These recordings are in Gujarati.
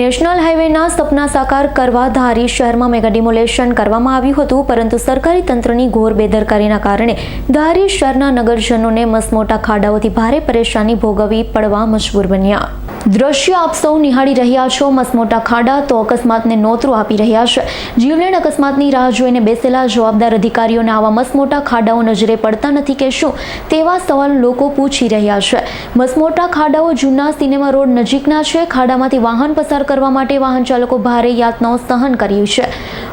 નેશનલ હાઈવેના સપના સાકાર કરવા ધારી શહેરમાં મેગા ડિમોલેશન કરવામાં આવ્યું હતું, પરંતુ સરકારી તંત્રની ઘોર બેદરકારીના કારણે ધારી શહેરના નગરજનોને મસમોટા ખાડાઓથી ભારે પરેશાની ભોગવવી પડવા મજબૂર બન્યા. દ્રશ્ય આપ સૌ નિહાળી રહ્યા છો. મસમોટા ખાડા તો અકસ્માતને નોતરું આપી રહ્યા છે. જીવલેણ અકસ્માતની રાહ જોઈને બેસેલા જવાબદાર અધિકારીઓને આવા મસમોટા ખાડાઓ નજરે પડતા નથી કે શું? તેવા સવાલ લોકો પૂછી રહ્યા છે. મસમોટા ખાડાઓ જૂના સિનેમા રોડ નજીકના છે. ખાડામાંથી વાહન પસાર કરવા માટે વાહન ચાલકો ભારે યાતનાઓ સહન કર્યું છે.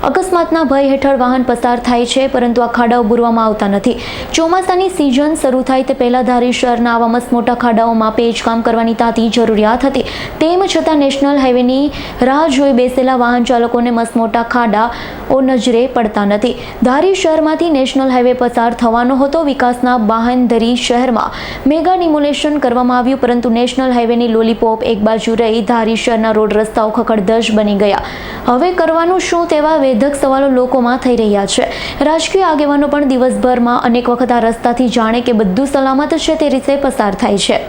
અકસ્માતના ભય હેઠળ વાહન પસાર થાય છે, પરંતુ આ ખાડાઓ બુરવામાં આવતા નથી. ચોમાસાની સિઝન શરૂ થાય તે પહેલાં ધારી શહેરના આવા મસમોટા ખાડાઓમાં પેચકામ કરવાની તાતી જરૂરિયાત હતી. તેમ છતાં નેશનલ હાઈવેની રાહ જોઈ બેસેલા વાહન ચાલકોને મસમોટા ખાડાઓ નજરે પડતા નથી. ધારી શહેરમાંથી નેશનલ હાઈવે પસાર થવાનો હતો. વિકાસના બાહનધરી શહેરમાં મેગા ડિમોલેશન કરવામાં આવ્યું, પરંતુ નેશનલ હાઈવેની લોલીપોપ એક બાજુ રહી ધારી શહેરના રોડ રસ્તાઓ ખખડધજ બની ગયા. હવે કરવાનું શું તેવા વેધક સવાલો લોકોમાં થઈ રહ્યા છે. રાજકીય આગેવાનો પણ દિવસભરમાં અનેક વખત આ રસ્તાથી જાણે કે બધું સલામત છે તે રીતે પસાર થાય છે.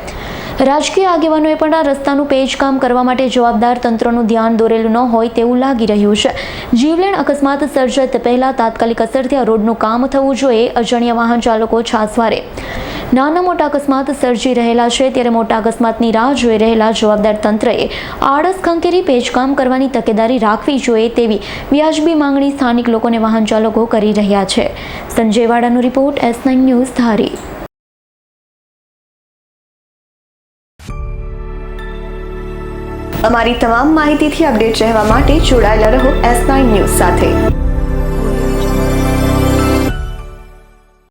રાજકીય આગેવાનોએ પણ આ રસ્તાનું પેચકામ કરવા માટે જવાબદાર તંત્રનું ધ્યાન દોરેલું ન હોય તેવું લાગી રહ્યું છે. જીવલેણ અકસ્માત સર્જાય તે પહેલા તાત્કાલિક અસરથી આ રોડનું કામ થવું જોઈએ. અજાણ્યા વાહન ચાલકો છાસવારે. નાના મોટા અકસ્માત સર્જી રહેલા છે. ત્યારે મોટા અકસ્માતની રાહ જોઈ રહેલા જવાબદાર તંત્રએ આળસ, ખંખેરી, પેચકામ કરવાની તકેદારી રાખવી જોઈએ તેવી વ્યાજબી માંગણી સ્થાનિક લોકોને વાહન ચાલકો કરી રહ્યા છે. Sanjay વાડાનો report, S nine news, Dhari. અમારી તમામ માહિતીથી અપડેટ રહેવા માટે જોડાયેલા રહો એસ નાઇન ન્યૂઝ સાથે.